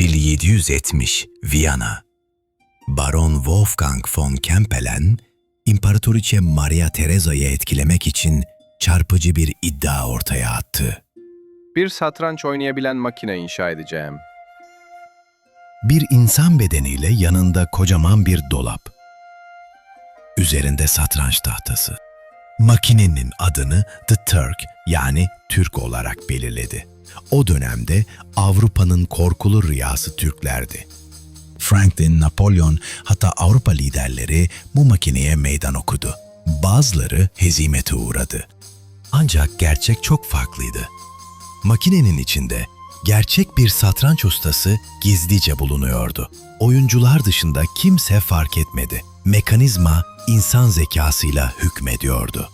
1770 Viyana Baron Wolfgang von Kempelen, İmparatoriçe Maria Tereza'yı etkilemek için çarpıcı bir iddia ortaya attı. Bir satranç oynayabilen makine inşa edeceğim. Bir insan bedeniyle yanında kocaman bir dolap. Üzerinde satranç tahtası. Makinenin adını The Turk yani Türk olarak belirledi. O dönemde Avrupa'nın korkulu rüyası Türklerdi. Franklin, Napolyon hatta Avrupa liderleri bu makineye meydan okudu. Bazıları hezimete uğradı. Ancak gerçek çok farklıydı. Makinenin içinde gerçek bir satranç ustası gizlice bulunuyordu. Oyuncular dışında kimse fark etmedi. Mekanizma insan zekasıyla hükmediyordu.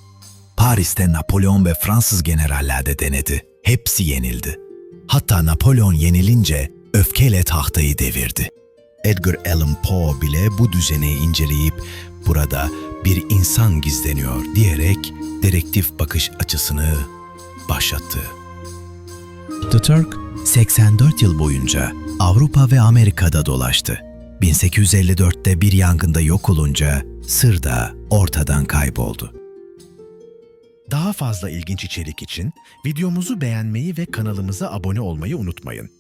Paris'te Napolyon ve Fransız generaller de denedi. Hepsi yenildi. Hatta Napolyon yenilince öfkeyle tahtayı devirdi. Edgar Allan Poe bile bu düzeni inceleyip burada bir insan gizleniyor diyerek dedektif bakış açısını başlattı. The Turk 84 yıl boyunca Avrupa ve Amerika'da dolaştı. 1854'te bir yangında yok olunca sır da ortadan kayboldu. Daha fazla ilginç içerik için videomuzu beğenmeyi ve kanalımıza abone olmayı unutmayın.